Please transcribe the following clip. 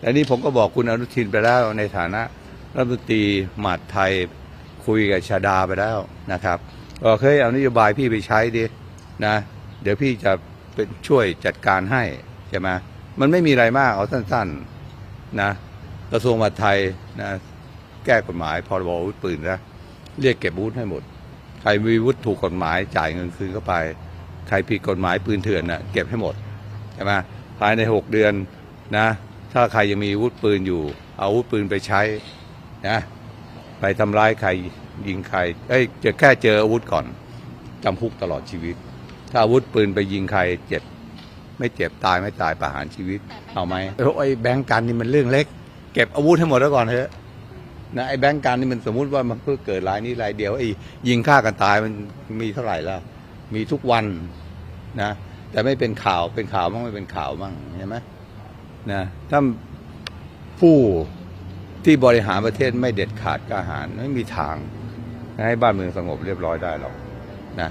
แต่นี่ผมก็บอกคุณอนุทินไปแล้วในฐานะรัฐมนตรีมหาดไทยคุยกับชาดาไปแล้วนะครับบอกเฮ้ยเอานโยบายพี่ไปใช้ดินะเดี๋ยวพี่จะเป็นช่วยจัดการให้ใช่ไหมมันไม่มีอะไรมากเอาสั้นๆนะกระทรวงมหาดไทยนะแก้กฎหมายพรบอาวุธปืนนะเรียกเก็บอาวุธให้หมด ใครมีวุธถูกกฎหมายจ่ายเงินคืนเข้าไป ใครผิดกฎหมายปืนเถื่อนน่ะเก็บให้หมดใช่ไหมภายในหกเดือนนะ ถ้าใครยังมีอาวุธปืนอยู่เอาอาวุธปืนไปใช้นะไปทำร้ายใครยิงใครเอ้ยจะแค่เจออาวุธก่อนจำคุกตลอดชีวิต ถ้าอาวุธปืนไปยิงใครเจ็บไม่เจ็บตายไม่ตายประหารชีวิตเอาไหมไอ้แบงก์กันนี่มันเรื่องเล็ก เก็บอาวุธให้หมดแล้วก่อนเถอะนะไอ้แบงก์กันนี่มันสมมุติว่ามันเพิ่งเกิดรายนี้รายเดียวไอ้ยิงฆ่ากันตายมันมีเท่าไหร่แล้วมีทุกวันนะแต่ไม่เป็นข่าวเป็นข่าวบ้างไม่เป็นข่าวบ้างใช่ไหม นะถ้าผู้ที่บริหารประเทศไม่เด็ดขาดกล้าหารไม่มีทางให้บ้านเมืองสงบเรียบร้อยได้หรอกนะ